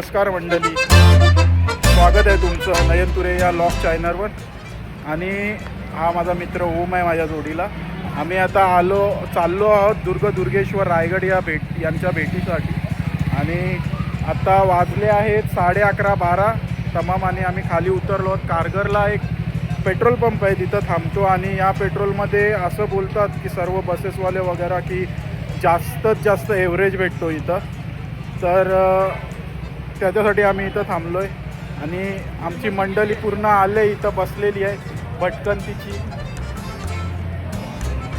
नमस्कार मंडळी. स्वागत आहे तुमचं नयन तुरे या लॉक चॅनलवर आणि हा माझा मित्र ओम आहे माझ्या जोडीला. आम्ही आता आलो चाललो आहोत दुर्ग दुर्गेश्वर रायगड या भेट यांच्या भेटीसाठी. आणि आत्ता वाजले आहेत साडे अकरा बारा. तमाम आणि आम्ही खाली उतरलो आहोत. कारगरला एक पेट्रोल पंप आहे तिथं थांबतो. आणि या पेट्रोलमध्ये असं बोलतात की सर्व बसेसवाले वगैरे की जास्तीत जास्त एव्हरेज भेटतो इथं. तर त्याच्यासाठी आम्ही इथं थांबलो आहे आणि आमची मंडळी पूर्ण आले इथं बसलेली आहे भटकंतीची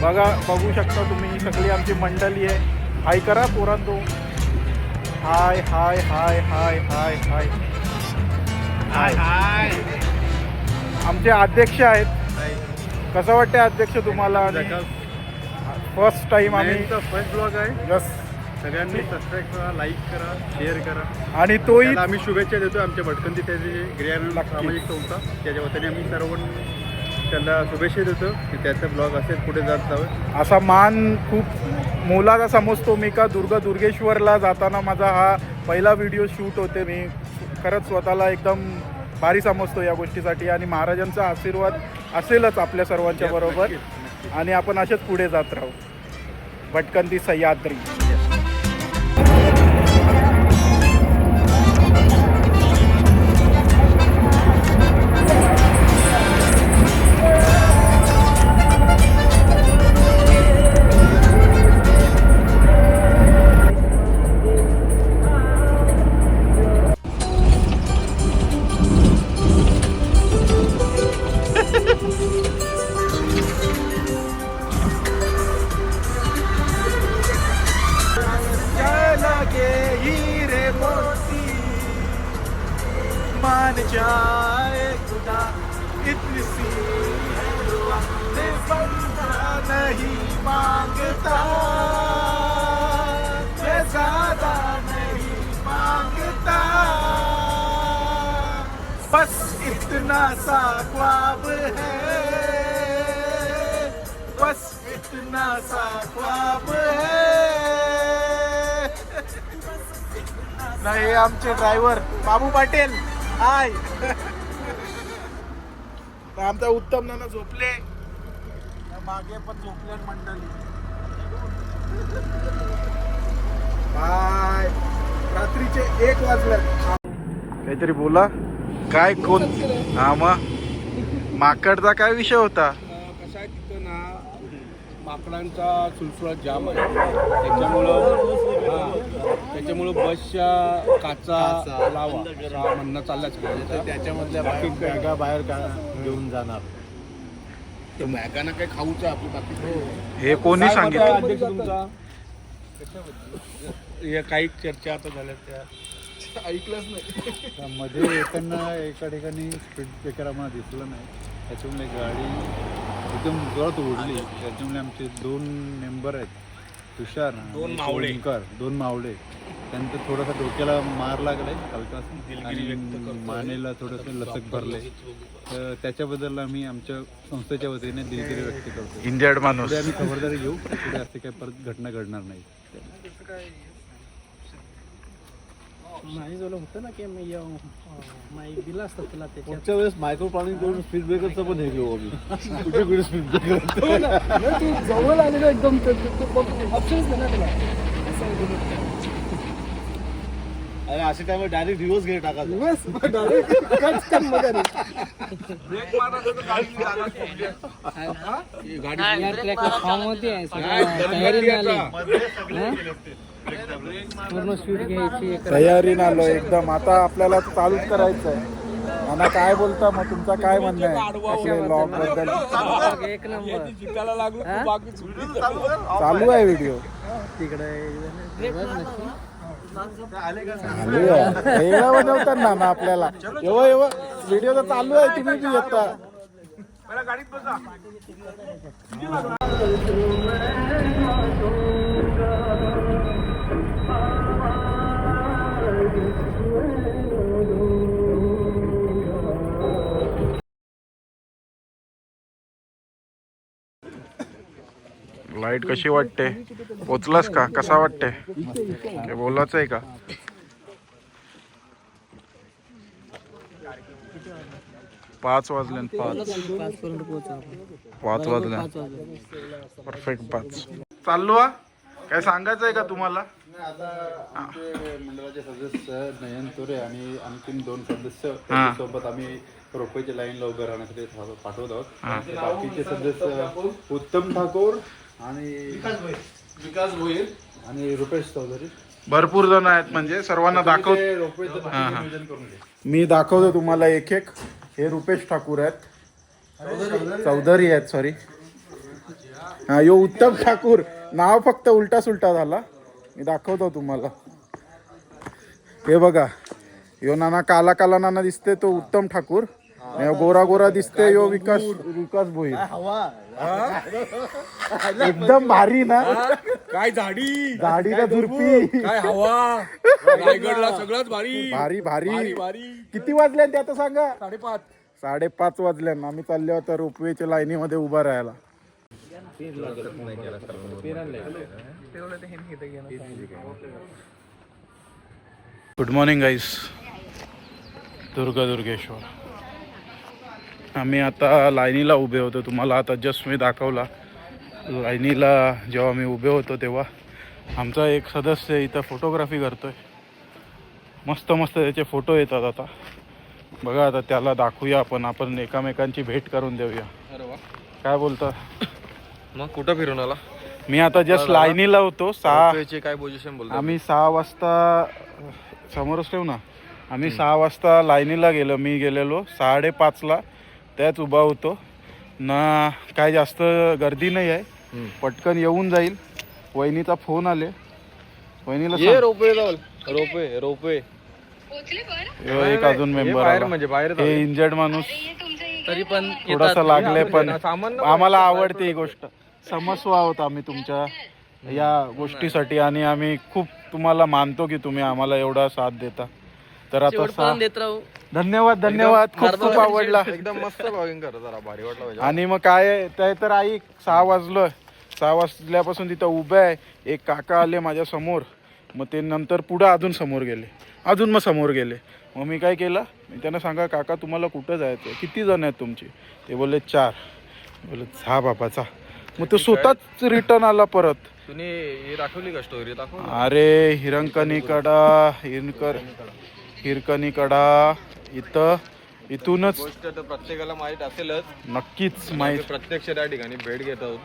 बघा बघू शकता तुम्ही सगळी आमची मंडळी आहे. हाय करा पोरांतो हाय हाय हाय हाय हाय हाय. हाय हाय. आमचे अध्यक्ष आहेत. कसं वाटते अध्यक्ष तुम्हाला? फर्स्ट टाइम आम्ही फर्स्ट ब्लॉग आहे. यस सगळ्यांनी सबस्क्राईब करा लाईक करा शेअर करा. आणि तोही आम्ही शुभेच्छा देतो आमच्या भटकंती त्याचे ग्रियान नक्कीच. सामाजिक संस्था त्याच्या वतीने आम्ही सर्व त्यांना शुभेच्छा देतो की त्याचा ब्लॉग असेल पुढे जात जावं. असा मान खूप मोलाचा समजतो मी का दुर्गा दुर्गेश्वरला जाताना माझा हा पहिला व्हिडिओ शूट होते मी. खरंच स्वतःला एकदम भारी समजतो या गोष्टीसाठी आणि महाराजांचा आशीर्वाद असेलच आपल्या सर्वांच्या बरोबर. आणि आपण असेच पुढे जात राहू. भटकंती सह्याद्री. मांगता. मैं ज्यादा नहीं मांगता. बस इतना सा ख्वाब है. बस इतना सा ख्वाब है. नाही आमचे ड्रायव्हर बाबू पाटील. हाय. आमचा उत्तम नाना झोपले. मागे पण मंडळी. बाय. रात्रीचे एक वाजल्यात काहीतरी बोला. काय कोण? हा मग माकडचा काय विषय होता? कसं आहे तिथं ना माकडांचा सुलसुळाट जाम आहे. त्याच्यामुळं हां त्याच्यामुळं बसच्या काचा लावा. म्हणणं चाललंय सगळ्यांचं त्याच्यामधल्या बाकी बॅगा बाहेर का घेऊन जाणार. तर मॅगाना काही खाऊचं आपली बाकी हे कोणी काय मत आहे सांगितलं? अध्यक्ष तुमचा. या काही चर्चा आता झाल्या त्या. ऐकलंच नाही. मध्ये येताना एका ठिकाणी स्पीड ब्रेकर आम्हाला दिसलं नाही. त्याच्यामुळे गाडी एकदम जोरात ओढली त्याच्यामुळे आमचे दोन मेंबर आहेत तुषार दोन आणि मावळे. दोन मावळे. त्यांचं थोडासा डोक्याला मार लागलाय करतोय. मानेला थोडंसं लचक भरले तर त्याच्याबद्दल आम्ही आमच्या संस्थेच्या वतीने दिलगिरी व्यक्त करतो इंडियड माणूस आम्ही खबरदारी घेऊ पुढे असे काही परत घटना घडणार नाही नाही झालं होतं ना की मी दिला असता तुला त्याच्यात पुढच्या वेळेस मायक्रो प्लॅनिंग करून स्पीड ब्रेकरचं पण हे घेऊ आम्ही कुठे कुठे स्पीड ब्रेकर हो ना, नाही, तू जवळ आलेलो एकदम ऑप्शन्स नाही ना तुला असं अरे असे काय डायरेक्ट रिव्हर्स घे टाका बस डायरेक्ट तयारी आलो एकदम. आता आपल्याला चालूच करायचं आहे मला काय बोलता मग तुमचा काय म्हणणं आहे? लॉकबद्दल. चालू आहे? व्हिडिओ. तिकडे बनवतात ना ना आपल्याला एवढं एवढं व्हिडिओ तर चालू आहे तुम्ही बी येता लाइट कशी वाटते? पोचलास का? कसा वाटते? काय बोलायचं आहे का? पाच वाजले पाच. पाच वाजले. परफेक्ट पाच. चाललो काय सांगायचं आहे का तुम्हाला? मंडळाचे सदस्य नयन तुरे आणि आणखीन दोन सदस्य. सोबत आम्ही रोपवेच्या लाईनला उभं राहण्यासाठी पाठवत आहोत. बाकीचे सदस्य उत्तम ठाकूर आणि विकास भोईर. आणि रुपेश चौधरी. भरपूर जण आहेत म्हणजे सर्वांना दाखव मी दाखवतो तुम्हाला एक एक. हे रुपेश ठाकूर आहेत. चौधरी आहेत सॉरी हा यो उत्तम ठाकूर. नाव फक्त उलटा सुलटा झाला. मी दाखवतो तुम्हाला. हे बघा. यो नाना काला काला नाना दिसते तो उत्तम ठाकूर. यो गोरा गोरा दिसते यो विकास विकास भोईर. एकदम भारी ना? काय झाडी? गाडीला झुरपी काय हवा? रायगडला सगळंच भारी. भारी भारी. भारी किती वाजले ते आता सांगा? साडेपाच. साडेपाच वाजल्यानं आम्ही चाललो आता रोपवेच्या लाईनीमध्ये उभा राहायला. Good morning guys Durga Durgeshwar. आम्ही आता लाईनीला उभे होतो. तुम्हाला आता जस्ट मी दाखवला. लाईनीला जेव्हा मी उभे होतो तेव्हा आमचा एक सदस्य इथं फोटोग्राफी करतोय. मस्त मस्त त्याचे फोटो येतात आता. बघा आता त्याला दाखवूया आपण. आपण एकामेकांची भेट करून देऊया. अरे काय बोलता? मग कुठं फिरून आला? मी आता जस्ट लाईनीला होतो. सहा काय पोझिशन बोलतो आम्ही सहा वाजता समोरच ठेवू ना. आम्ही सहा वाजता लाईनीला गेलो. मी गेलेलो साडेपाचला. त्याच उभा होतो. ना काय जास्त गर्दी नाही आहे. पटकन येऊन जाईल. वहिनीचा फोन आले. वहिनीला ये सांग. रोपवे जाऊ रोपवे रोपवे. एक अजून मेंबर बाहेर म्हणजे बाहेर हे इंजर्ड माणूस. तरी पण थोडासा लागले पण. सामान आम्हाला आवडते ही गोष्ट. समस्व आहोत आम्ही तुमच्या या गोष्टीसाठी आणि आम्ही खूप तुम्हाला मानतो की तुम्ही आम्हाला एवढा साथ देता. तर आता सा- शेवटपर्यंत देत राहू. धन्यवाद धन्यवाद. खूप खूप आवडला. एकदम मस्त ब्लॉगिंग कर जरा भारी वाटलं पाहिजे. आणि मग काय आहे, ते तर आई सहा वाजलं. सहा वाजल्यापासून तिथं उभे आहे. एक काका आले माझ्यासमोर. मग ते नंतर पुढं अजून समोर गेले. अजून मग समोर गेले. मग मी काय केलं मी त्यांना सांगा काका तुम्हाला कुठं जायचं आहे? किती जण आहेत तुमची? ते बोलले चार. बोलले जा बाबाचा. मग तो स्वतःच रिटर्न आला परत. तुम्ही हे दाखवली का स्टोरी दाखव. अरे हिरंकणीकडा हिरकर. हिरकणीकडा इथं इथूनच गोष्ट तर प्रत्येकाला माहीत असेलच. नक्कीच आम्ही माहीत. प्रत्यक्ष त्या ठिकाणी भेट घेत आहोत.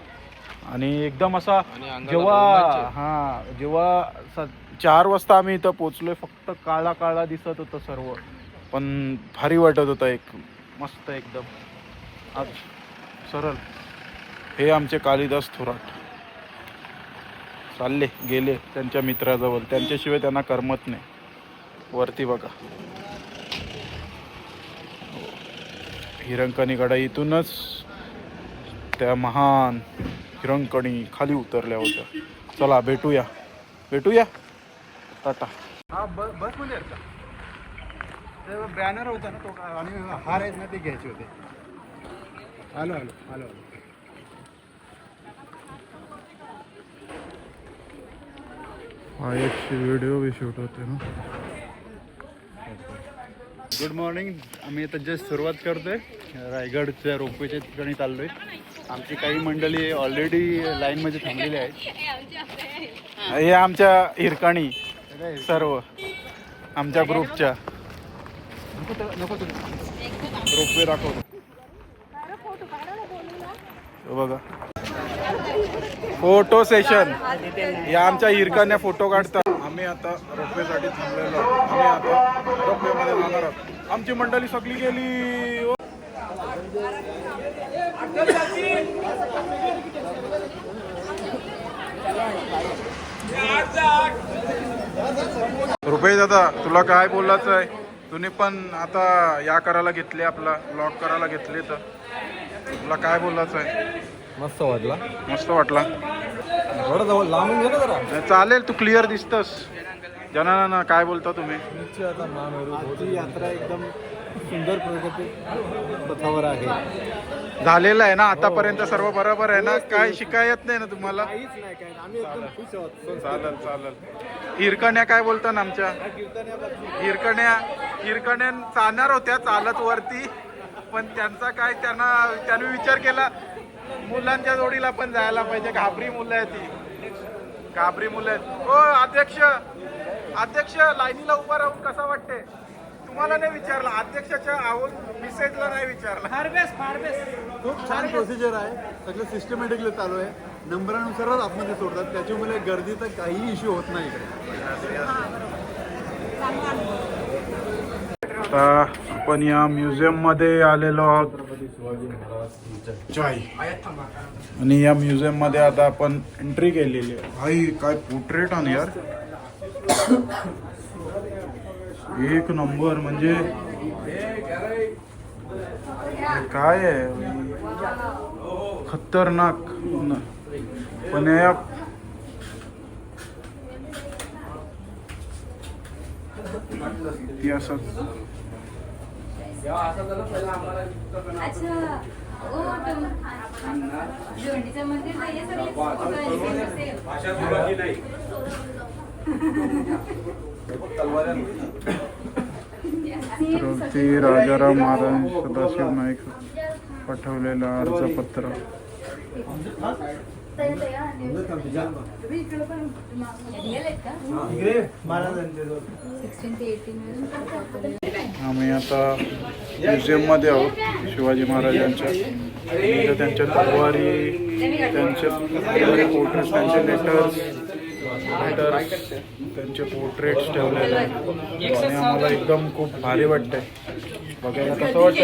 आणि एकदम असा आणि अंगाला जेव्हा. हा जेव्हा स- चार वाजता आम्ही इथं पोचलोय फक्त काळा काळा दिसत होतं सर्व. पण भारी वाटत होतं एक मस्त एकदम. आज सरळ. हे आमचे कालिदास थोरात. चालले गेले त्यांच्या मित्राजवळ. त्यांच्याशिवाय त्यांना करमत नाही. वरती बघा. हिरंकणीकडे इथूनच त्या महान हिरंकणी खाली उतरल्या होत्या. चला भेटूया. भेटूया? टाटा. हा बस बसमध्ये का बॅनर होता ना तो आणि हार आहेत ना ते घ्यायचे होते. आलो आलो आलो आलो हा एक व्हिडिओ बी शूट होते ना. गुड मॉर्निंग आम्ही आता जस्ट सुरुवात करतोय. रायगडच्या रोपवेच्या ठिकाणी चाललोय. आमची काही मंडळी ऑलरेडी लाईनमध्ये थांबलेली आहेत. हे आमच्या हिरकाणी सर्व. आमच्या ग्रुपच्या. रोपवे दाखवतो. बघा. फोटो सेशन या आमच्या हिरकाने फोटो काढतात. आम्ही आता रोपवेसाठी थांबलेलो आहोत. आम्ही आता रोपवेमध्ये जाणार आहोत आमची मंडळी सगळी गेली ओ. रुपेश दादा तुला काय बोलायचं आहे तुम्ही पण आता या करायला घेतले आपला ब्लॉग करायला घेतले तर तुला काय बोलायचं आहे मस्त वाटला. मस्त वाटला. थोडं जवळ लांबून घे ना जरा. चालेल तू क्लिअर दिसतस. जनाना काय बोलता तुम्ही? आजची यात्रा एकदम सुंदर प्रगती पथावर आहे. झालेलं आहे ना आतापर्यंत सर्व बरोबर आहे ना? काय शिकायत नाही ना तुम्हाला? काहीच नाही काय आम्ही एकदम खुश आहोत. चालेल चालेल. हिरकण्या काय बोलता ना आमच्या? हिरकण्या हिरकण्यान चालणार होत्या चालत वरती पण त्यांचा काय त्यांना त्याने विचार केला मुलांच्या जोडीला पण जायला पाहिजे. घाबरी मुलं आहेत ती. घाबरी मुलं आहेत. हो अध्यक्ष. अध्यक्ष लाईनीला उभा राहून कसा वाटते तुम्हाला नाही विचारला. अध्यक्षाच्या आवाज मिसेजला नाही विचारला. खूप छान प्रोसिजर आहे. सगळं सिस्टमॅटिकली चालू आहे. नंबरानुसारच आतमध्ये सोडतात. त्याच्यामुळे गर्दीचा काही इश्यू होत नाही इकडे. आता आपण या म्युझियममध्ये आलेलो आहोत. आणि या म्युझियममध्ये आता आपण एंट्री केलेली आहे. भाई काय पोर्ट्रेट आणि यार. एक नंबर म्हणजे काय आहे? खतरनाक. पण या इतिहासात अच्छा. ओ मंदिर राजाराम महाराज सदाशिव नाईक पाठवलेला अर्जपत्र. आम्ही आता म्युझियममध्ये आहोत शिवाजी महाराजांच्या. तिथं त्यांच्या तलवारी त्यांचे पोर्ट्रेट्स त्यांचे लेटर्स लेटर्स त्यांचे पोर्ट्रेट्स ठेवलेले आहेत. आणि आम्हाला एकदम खूप भारी वाटतंय. बघायला कसं वाटतं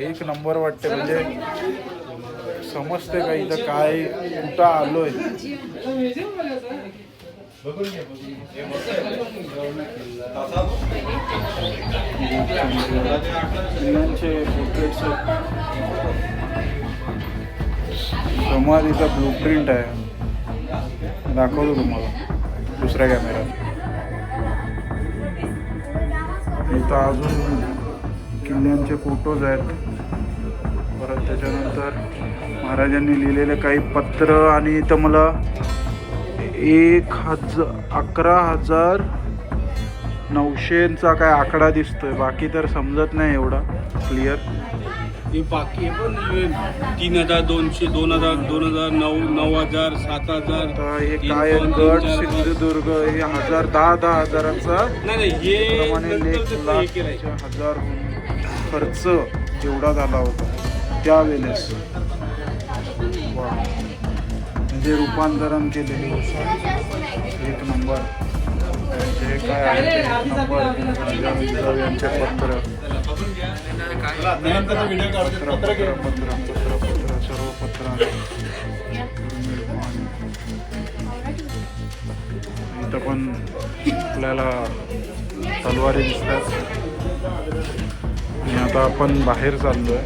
एक नंबर वाटते म्हणजे समजते का इथं काय कुठं आलोय? स्त्रियांचे portraits आहेत. समाधीचा ब्लू प्रिंट आहे. दाखवतो तुम्हाला. दुसऱ्या कॅमेऱ्यात इथं अजून किल्ल्यांचे फोटोज आहेत. परत त्याच्यानंतर महाराजांनी लिहिलेले काही पत्र आणि इथं मला एक हजार अकरा हजार नऊशेचा काय आकडा दिसतोय. बाकी तर समजत नाही एवढा क्लिअर हे बाकी आहे पण तीन हजार दोनशे दोन हजार दोन हजार नऊ नऊ हजार सात हजार. आता हे तीन काय दोन, गड तीन चार, पाच. सिंधुदुर्ग हे हजार दहा दहा हजाराचा नाही नाही हे प्रमाणे नंतर लेख त्याचं हे केलंय. लाखच्या हजार खर्च एवढा झाला होता. त्यावेळेस. वा. म्हणजे रूपांतरण केलेले एक नंबर. जे काय आहे? ते नंबर. विद्राव यांचे पत्र. पत्र पत्र पत्र पत्र पत्र सर्व पत्र इथं पण आपल्याला तलवारी दिसतात. आणि आता आपण बाहेर चाललो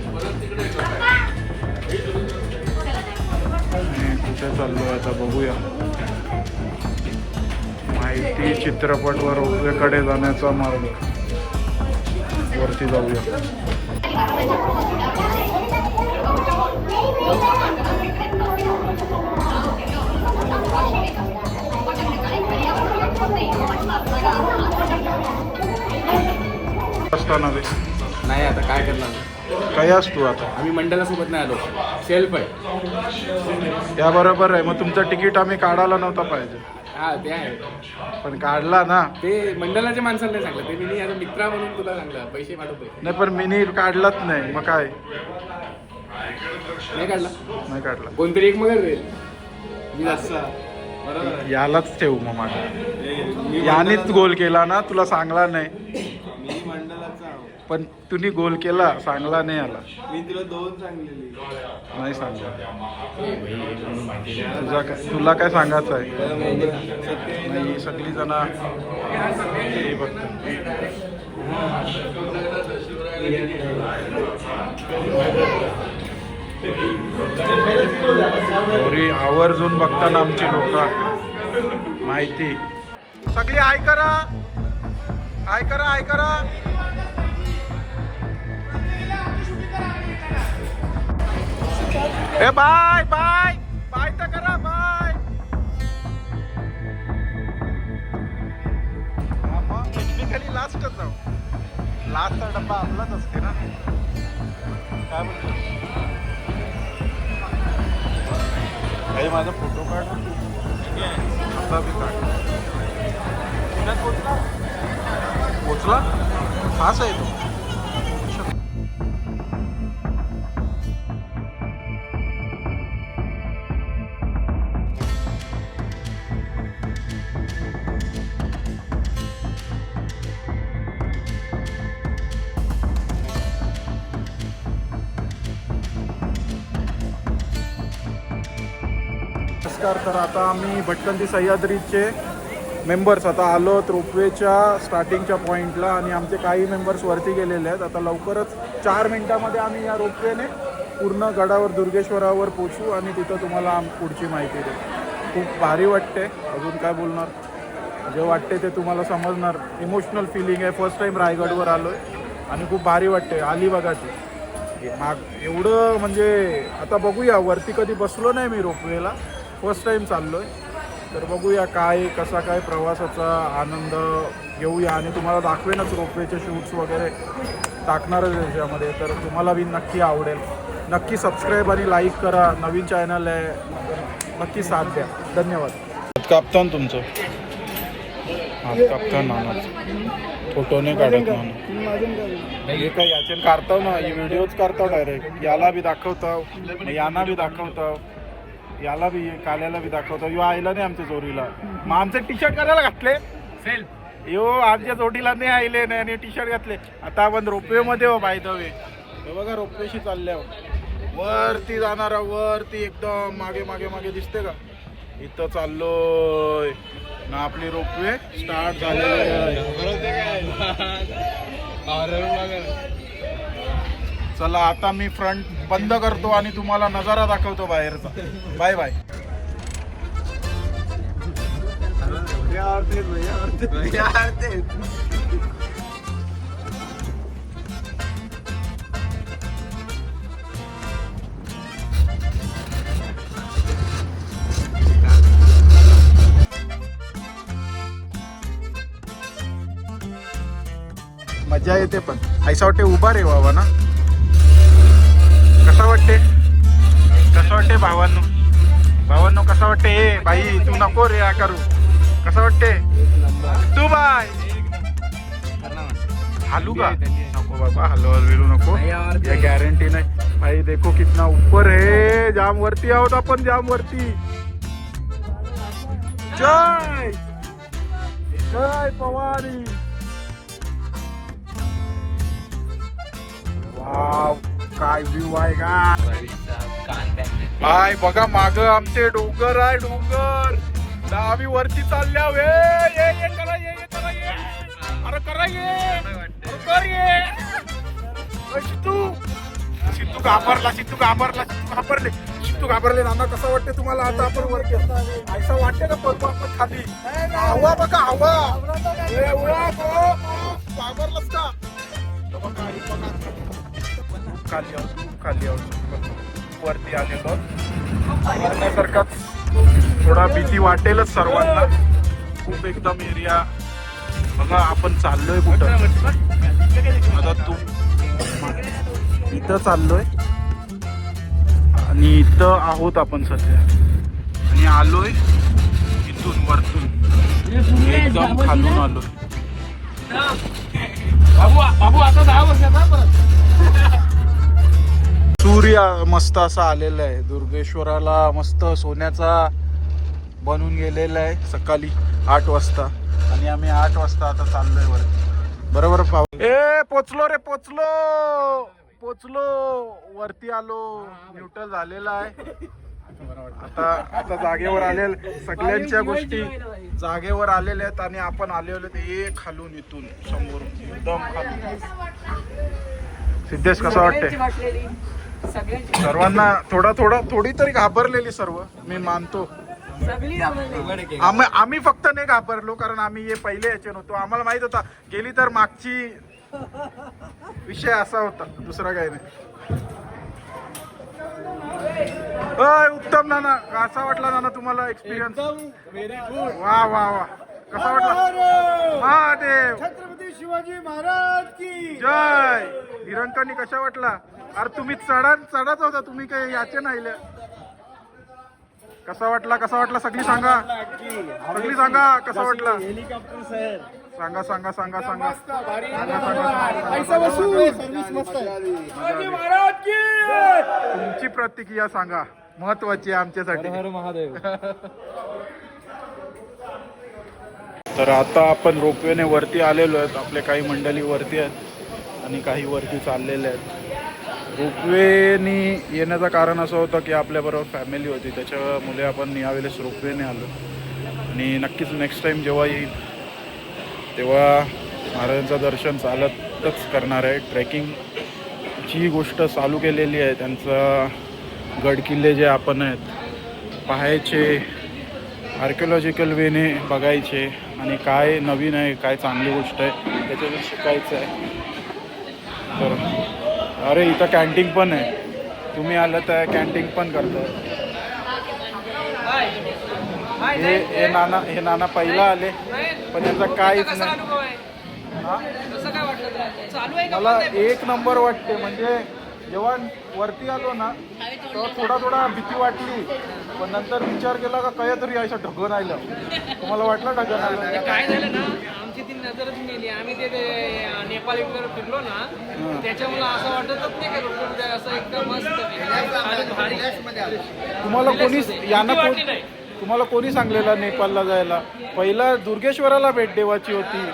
आणि कुठे आहे आता बघूया. माहिती चित्रपट व जाण्याचा मार्ग. वरती जाऊया. असताना रे नाही आता काय करणार? काय असतो आता. आम्ही मंडळा सोबत नाही आलो. सेल्फ आहे. या बरोबर आहे. मग तुमचं तिकीट आम्ही काढायला नव्हता पाहिजे. हा ते आहे. पण काढला ना. ते मंडळाच्या माणसाला नाही सांगलं. ते मी आता मित्रा म्हणून तुला सांगलं. पैसे पाठवतोय. नाही पण मिनी काढलाच नाही. मग काय? नाही काढला. नाही काढला. कोणतरी एक मग रे. मी जास्त यालाच ठेवू मग माझा. यानेच गोल केला ना तुला सांगला नाही. पण तुम्ही गोल केला सांगला नाही आला. मी तुला दोन सांगलेली. नाही सांगला. तुझा काय तुला काय सांगायचं आहे? नाही सगळी जण आवर्जून बघताना आमची लोक माहिती. सगळी आय करा आय करा आय करा नमस्कार. तर आता आम्ही भटकंती सह्याद्रीचे मेंबर्स आता आलो रोपवेच्या स्टार्टिंगच्या पॉईंटला आणि आमचे काही मेंबर्स वरती गेलेले आहेत. आता लवकरच चार मिनिटामध्ये आम्ही या रोपवेने पूर्ण गडावर दुर्गेश्वरावर पोचू आणि तिथं तुम्हाला आम- पुढची माहिती देऊ. खूप भारी वाटते. अजून काय बोलणार? जे वाटते ते तुम्हाला समजणार. इमोशनल फिलिंग आहे. फर्स्ट टाईम रायगडवर आलो आहे आणि खूप भारी वाटते. अलिबागाची हे माग एवढं म्हणजे आता बघूया. वरती कधी बसलो नाही मी रोपवेला. फर्स्ट टाईम चाललो आहे तर बघूया काय कसा काय प्रवासाचा आनंद घेऊया आणि तुम्हाला दाखवेनच रोपवेचे शूट्स वगैरे टाकणारच आहे त्याच्यामध्ये तर तुम्हाला बी नक्की आवडेल. नक्की सबस्क्राईब आणि लाईक करा. नवीन चॅनल आहे. नक्की साथ द्या. धन्यवाद. कापतान तुमचं. हात कापता नानाच फोटो नाही काढत हे काय याचे काढताव ना. हे व्हिडिओज काढताव डायरेक्ट याला बी दाखवताव. मग यांना बी दाखवताव. याला बी काल्याला बी दाखवताव यो आयला नाही आमच्या जोडीला. मग आमचे टी शर्ट करायला घातले? यो आमच्या जोडीला नाही आले नाही आणि टी शर्ट घातले. आता आपण रोपवे मध्ये हो बाय द वे हे बघा रोपवेशी चालल्या हो. वरती जाणारा वरती एकदम. मागे मागे मागे दिसते का? इथं चाललोय. ना आपली रोपवे स्टार्ट झालेली आहे. चला आता मी फ्रंट बंद करतो आणि तुम्हाला नजारा दाखवतो बाहेरचा. Bye bye. मजा येते पण. ऐसा वाटते उभा रे बाबा ना. वाटते? कसं वाटते भावांनो? भावांनो कसा वाटते? ए बाई तू नको रे या करू. कसं वाटते? तू बाय. हालू का? नको बाबा हलवाल बिलू नको. या गॅरंटी नाही. भाई देखो कितना ऊपर है. जाम वरती आहोत आपण जाम वरती. जय! जय पवारी. वाव. काय व्ह्यू आहे का आय बघा माग आमचे डोंगर आहे डोंगर. दा आम्ही वरती चालल्या वे ये ये करा ये ये करा ये. अरे करा ये. कर ये. सिद्धू. सिद्धू घाबरला सिद्धू घाबरला सिद्धू घाबरले. सिद्धू घाबरले नाना कसं वाटते तुम्हाला? आता आपण वरती ऐसा वाटते ना पडतो आपण खाली? हवा बघा हवा. घाबरलाच का? बघा. खाली आहोत खाली आहोत वरती आलेलो. बघण्यासारखाच थोडा भीती वाटेलच सर्वांना. खूप एकदम एरिया बघा आपण चाललोय कुठं? आता तू इथं चाललोय. आणि इथं आहोत आपण सध्या. आणि आलोय इथून वरतून. एकदम खालून आलोय. सूर्य मस्त असा आलेला आहे. दुर्गेश्वराला मस्त सोन्याचा बनून गेलेला आहे सकाळी आठ वाजता. आणि आम्ही आठ वाजता आता चाललोय वरती. बरोबर पाहू. ए पोचलो रे पोचलो. पोचलो. वरती आलो. न्यूट्रल झालेला आहे. आता आता जागेवर आले सगळ्यांच्या गोष्टी जागेवर आलेल्या आहेत आणि आपण आलेलो ते एक खालून इथून समोरून. एकदम खालून. सिद्धेश कसं वाटतंय? सर्वांना थोडा थोडा थोडी तरी घाबरलेली सर्व मी मानतो. आम्ही आम्ही फक्त नाही घाबरलो कारण आम्ही हे पहिले याचे नव्हतो आम्हाला माहीत होता गेली तर मागची विषय असा होता दुसरा काही नाही. अय, उत्तम नाना कसा वाटला नाना तुम्हाला एक्सपिरियन्स व्हेरी गुड वा वा वा. कसा वाटला? महादेव! छत्रपती शिवाजी महाराज की! जय! हिरंकानी कशा वाटला? अरे तुम्ही चढा चढाच होता तुम्ही काय याचे नाहीले. कसा वाटला कसा वाटला? सगळी सांगा. सगळी सांगा कसा वाटला? हेलिकॉप्टर सर सांगा सांगा. सांगा सांगा की तुमची प्रतिक्रिया सांगा. महत्वाची आहे आमच्यासाठी. महादेव. तर आता आपण रोपवेने वरती आलेलो आहेत. आपले काही मंडळी वरती आहेत आणि काही वरती चाललेले आहेत. रोपवेनी येण्याचं कारण असं होतं की आपल्याबरोबर फॅमिली होती. त्याच्यामुळे आपण यावेळेस रोपवेने आलो. आणि नक्कीच नेक्स्ट टाईम जेव्हा येईल तेव्हा महाराजांचं दर्शन चालतच करणार आहे. ट्रेकिंग जी गोष्ट चालू केलेली आहे. त्यांचा गडकिल्ले जे आपण आहेत पाहायचे आर्किओलॉजिकल वेने बघायचे आणि काय नवीन आहे काय चांगली गोष्ट आहे त्याच्यातून शिकायचं आहे. तर अरे इथं कॅन्टीन पण आहे. तुम्ही आलं तर कॅन्टीन पण करताय हे हे नाना हे नाना पहिला आले पण याचा काहीच नाही. हा? मला एक नंबर वाटते म्हणजे जेव्हा वरती आलो ना तेव्हा थोडा थोडा भीती वाटली. पण नंतर विचार केला का काय तरी असं ढगन आलं तुम्हाला वाटलं ढगन आलं नजरच गेली. आम्ही ते नेपाळ वगैरे फिरलो ना त्याच्यामुळे असं वाटतच नाही का रोड असं एकदम मस्त तुम्हाला कोणी यांना कोण वाटली नाही. तुम्हाला कोणी सांगलेलं नेपाळला जायला? पहिला दुर्गेश्वराला भेट देवाची होती.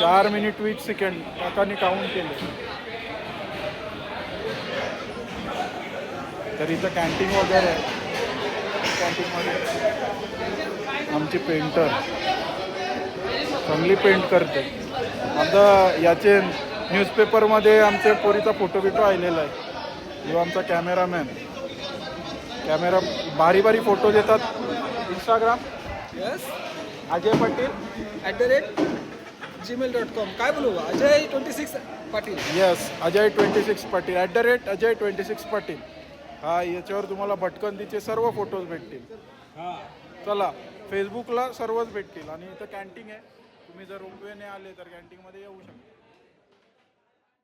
चार मिनिट वीस सेकंड काकांनी काउंट केले. तर इथं कॅन्टीन वगैरे आहे. कॅन्टीनमध्ये आमचे पेंटर चांगली पेंट करते. आता याचे न्यूजपेपरमध्ये आमच्या पोरीचा फोटो बिटो आलेला आहे. जो आमचा कॅमेरामॅन कॅमेरा भारी भारी फोटो देतात. Instagram Ajay Patil. At the rate Gmail dot com काय बोलू? Ajay twenty six Patil. Yes Ajay twenty six Patil. At the rate Ajay twenty six Patil. हा याच्यावर तुम्हाला भटकंतीचे सर्व फोटोज भेटतील. चला फेसबुकला सर्वच भेटतील. आणि इथं कॅन्टीन आहे. तुम्ही जर रोपवेने आले तर कॅन्टीनमध्ये येऊ शकता.